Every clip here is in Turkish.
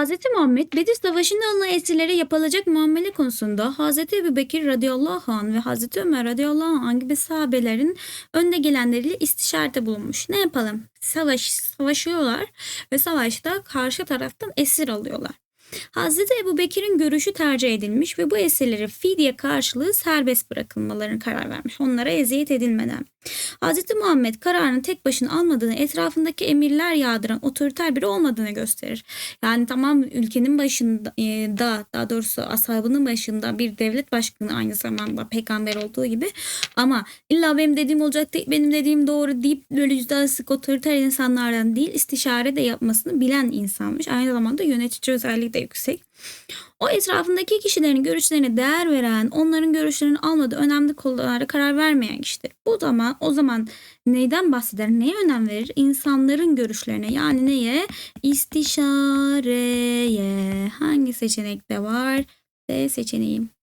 Hz. Muhammed Bedir Savaşı'nda alınan esirlere yapılacak muamele konusunda Hz. Ebu Bekir radıyallahu anh ve Hz. Ömer radıyallahu anh gibi sahabelerin önde gelenleriyle istişarete bulunmuş. Ne yapalım? Savaş, savaşıyorlar ve savaşta karşı taraftan esir alıyorlar. Hazreti Ebu Bekir'in görüşü tercih edilmiş ve bu esirlere fidye karşılığı serbest bırakılmalarını karar vermiş. Onlara eziyet edilmeden. Hazreti Muhammed kararını tek başına almadığını, etrafındaki emirler yağdıran otoriter biri olmadığını gösterir. Yani tamam ülkenin başında e, da daha doğrusu ashabının başında bir devlet başkanı aynı zamanda peygamber olduğu gibi ama illa benim dediğim olacak değil, benim dediğim doğru deyip böyle yüzden sık otoriter insanlardan değil istişare de yapmasını bilen insanmış. Aynı zamanda yönetici özelliği yüksek. O etrafındaki kişilerin görüşlerine değer veren, onların görüşlerini almadığı önemli konulara karar vermeyen kişidir. Bu zaman o zaman neyden bahseder? Neye önem verir? İnsanların görüşlerine. Yani neye? İstişareye. Hangi seçenekte var? D seçeneği.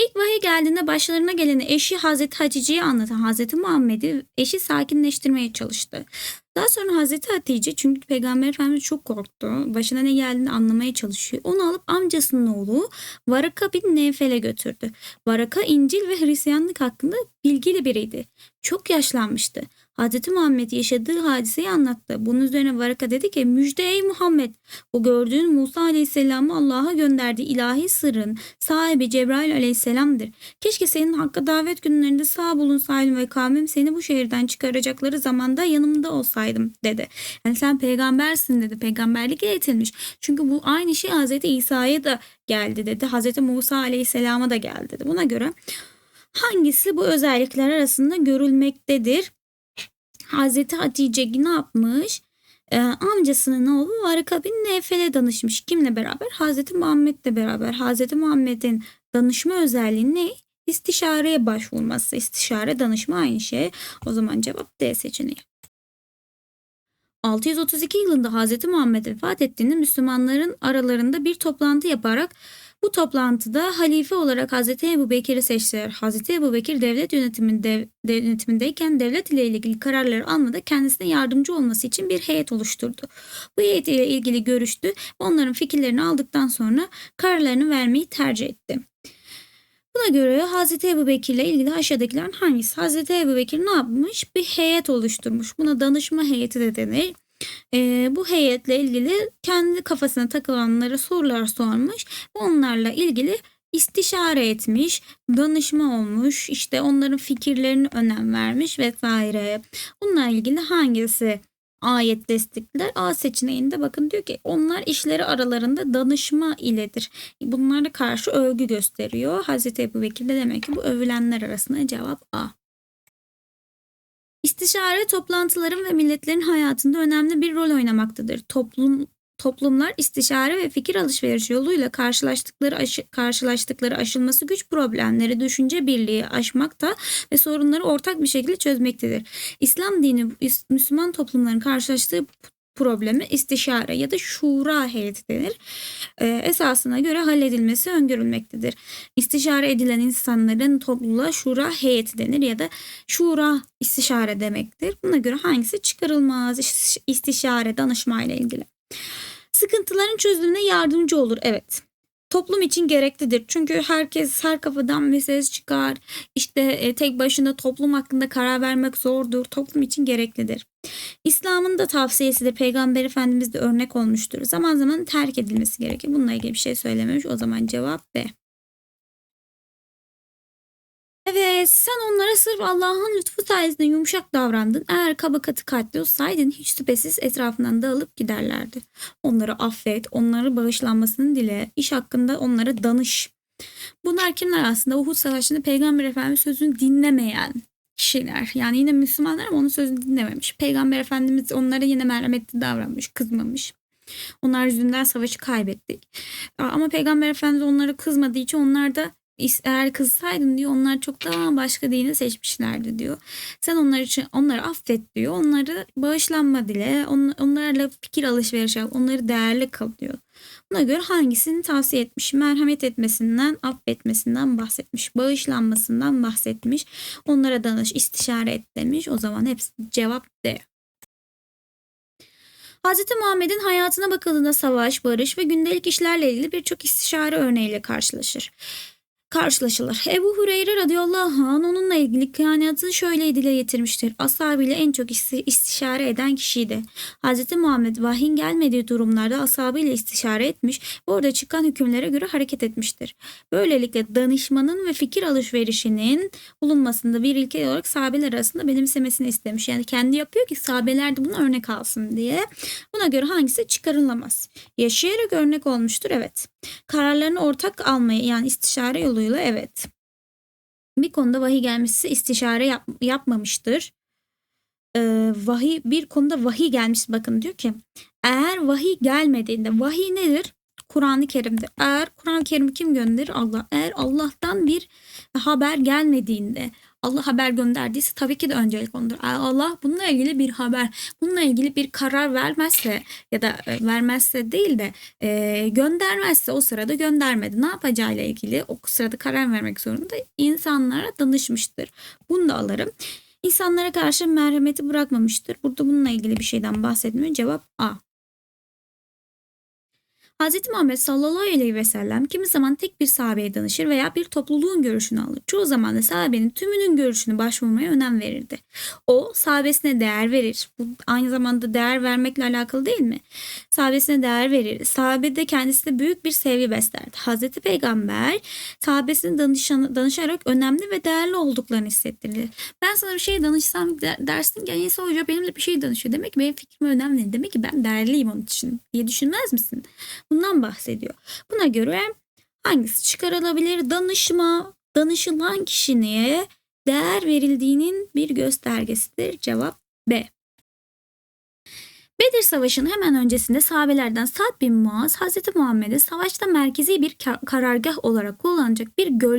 İlk vahiy geldiğinde başlarına geleni eşi Hazreti Hatice'yi anlatan Hazreti Muhammed'i eşi sakinleştirmeye çalıştı. Daha sonra Hazreti Hatice çünkü Peygamber Efendimiz çok korktu. Başına ne geldiğini anlamaya çalışıyor. Onu alıp amcasının oğlu Varaka bin Nevfel'e götürdü. Varaka İncil ve Hristiyanlık hakkında bilgili biriydi. Çok yaşlanmıştı. Hazreti Muhammed yaşadığı hadiseyi anlattı. Bunun üzerine Varaka dedi ki müjde ey Muhammed bu gördüğün Musa Aleyhisselam'ı Allah'a gönderdiği ilahi sırrın sahibi Cebrail Aleyhisselam'dır. Keşke senin hakka davet günlerinde sağ bulunsaydım ve kavmim seni bu şehirden çıkaracakları zamanda yanımda olsaydım dedi. Yani sen peygambersin dedi. Peygamberlik eğitilmiş. Çünkü bu aynı şey Hazreti İsa'ya da geldi dedi. Hazreti Musa Aleyhisselam'a da geldi dedi. Buna göre hangisi bu özellikler arasında görülmektedir? Hazreti Hatice ne yapmış? Ee, amcasının oğlu Varaka bin Nevfel'e danışmış. Kimle beraber? Hazreti Muhammed'le beraber. Hazreti Muhammed'in danışma özelliği ne? İstişareye başvurması. İstişare danışma aynı şey. O zaman cevap D seçeneği. 632 yılında Hazreti Muhammed vefat ettiğinde Müslümanların aralarında bir toplantı yaparak bu toplantıda halife olarak Hazreti Ebu Bekir'i seçtiler. Hazreti Ebu Bekir devlet yönetiminde, yönetimindeyken devlet ile ilgili kararları almada kendisine yardımcı olması için bir heyet oluşturdu. Bu heyet ile ilgili görüştü onların fikirlerini aldıktan sonra kararlarını vermeyi tercih etti. Buna göre Hazreti Ebu Bekir ile ilgili aşağıdakilerin hangisi? Hazreti Ebu Bekir ne yapmış? Bir heyet oluşturmuş. Buna danışma heyeti de denir. Ee, bu heyetle ilgili kendi kafasına takılanlara sorular sormuş. Onlarla ilgili istişare etmiş, danışma olmuş, işte onların fikirlerine önem vermiş vesaire. Bununla ilgili hangisi ayet destekler. A seçeneğinde bakın diyor ki onlar işleri aralarında danışma iledir. Bunlara karşı övgü gösteriyor. Hazreti Ebu Bekir de demek ki bu övülenler arasında cevap A. İstişare toplantıların ve milletlerin hayatında önemli bir rol oynamaktadır. Toplum toplumlar istişare ve fikir alışverişi yoluyla karşılaştıkları aşı, karşılaştıkları aşılması güç problemleri düşünce birliği aşmakta ve sorunları ortak bir şekilde çözmektedir. İslam dini Müslüman toplumların karşılaştığı problemi istişare ya da şura heyeti denir. Ee, esasına göre halledilmesi öngörülmektedir. İstişare edilen insanların topluluğa şura heyeti denir ya da şura istişare demektir. Buna göre hangisi çıkarılmaz istişare danışma ile ilgili. Sıkıntıların çözümüne yardımcı olur. Evet. Toplum için gereklidir. Çünkü herkes her kafadan ses çıkar. İşte e, tek başına toplum hakkında karar vermek zordur. Toplum için gereklidir. İslam'ın da tavsiyesi de Peygamber Efendimiz de örnek olmuştur. Zaman zaman terk edilmesi gerekir. Bununla ilgili bir şey söylememiş. O zaman cevap B. Evet sen onlara sırf Allah'ın lütfu sayesinde yumuşak davrandın. Eğer kaba katı kalpli olsaydın hiç şüphesiz etrafından dağılıp giderlerdi. Onları affet, onları bağışlanmasını dile, iş hakkında onlara danış. Bunlar kimler aslında? Uhud Savaşı'nda Peygamber Efendimiz sözünü dinlemeyen kişiler. Yani yine Müslümanlar ama onun sözünü dinlememiş. Peygamber Efendimiz onlara yine merhametli davranmış, kızmamış. Onlar yüzünden savaşı kaybettik. Ama Peygamber Efendimiz onlara kızmadığı için onlar da eğer kızsaydın diyor onlar çok daha başka dini seçmişlerdi diyor. Sen onlar için onları affet diyor. Onları bağışlanma dile. On, onlarla fikir alışveriş yap. Onları değerli kıl diyor. Buna göre hangisini tavsiye etmiş? Merhamet etmesinden, affetmesinden bahsetmiş. Bağışlanmasından bahsetmiş. Onlara danış, istişare et demiş. O zaman hepsi cevap D. Hz. Muhammed'in hayatına bakıldığında savaş, barış ve gündelik işlerle ilgili birçok istişare örneğiyle karşılaşır. Karşılaşılır. Ebu Hureyre radıyallahu anh onunla ilgili kıyanatını şöyle dile getirmiştir. Ashabıyla en çok isti- istişare eden kişiydi. Hz. Muhammed vahyin gelmediği durumlarda ashabıyla istişare etmiş ve orada çıkan hükümlere göre hareket etmiştir. Böylelikle danışmanın ve fikir alışverişinin bulunmasında bir ilke olarak sahabeler arasında benimsemesini istemiş. Yani kendi yapıyor ki sahabeler de buna örnek alsın diye. Buna göre hangisi çıkarılamaz. Yaşayarak örnek olmuştur evet. Kararlarını ortak almayı yani istişare yoluyla evet. Bir konuda vahiy gelmişse istişare yap- yapmamıştır. Ee, vahiy bir konuda vahiy gelmiş bakın diyor ki eğer vahiy gelmediğinde vahiy nedir? Kur'an-ı Kerim'dir. Eğer Kur'an-ı Kerim kim gönderir? Allah. Eğer Allah'tan bir haber gelmediğinde Allah haber gönderdiyse tabii ki de öncelik ondur. Allah bununla ilgili bir haber, bununla ilgili bir karar vermezse ya da e, vermezse değil de e, göndermezse o sırada göndermedi. Ne yapacağıyla ilgili o sırada karar vermek zorunda insanlara danışmıştır. Bunu da alırım. İnsanlara karşı merhameti bırakmamıştır. Burada bununla ilgili bir şeyden bahsetmiyor. Cevap A. Hz. Muhammed sallallahu aleyhi ve sellem kimi zaman tek bir sahabeye danışır veya bir topluluğun görüşünü alır. Çoğu zaman da sahabenin tümünün görüşünü başvurmaya önem verirdi. O sahabesine değer verir. Bu aynı zamanda değer vermekle alakalı değil mi? Sahabesine değer verir. Sahabe de kendisine büyük bir sevgi beslerdi. Hz. Peygamber sahabesine danışan, danışarak önemli ve değerli olduklarını hissettirir. Ben sana bir şey danışsam der- dersin ki Neyse hoca benimle bir şey danışıyor. Demek ki benim fikrim önemli. Demek ki ben değerliyim onun için diye düşünmez misin? Bundan bahsediyor. Buna göre hangisi çıkarılabilir? Danışma, danışılan kişiye değer verildiğinin bir göstergesidir. Cevap B. Bedir Savaşı'nın hemen öncesinde sahabelerden Sa'd bin Muaz, Hz. Muhammed'e savaşta merkezi bir ka- karargah olarak kullanacak bir göl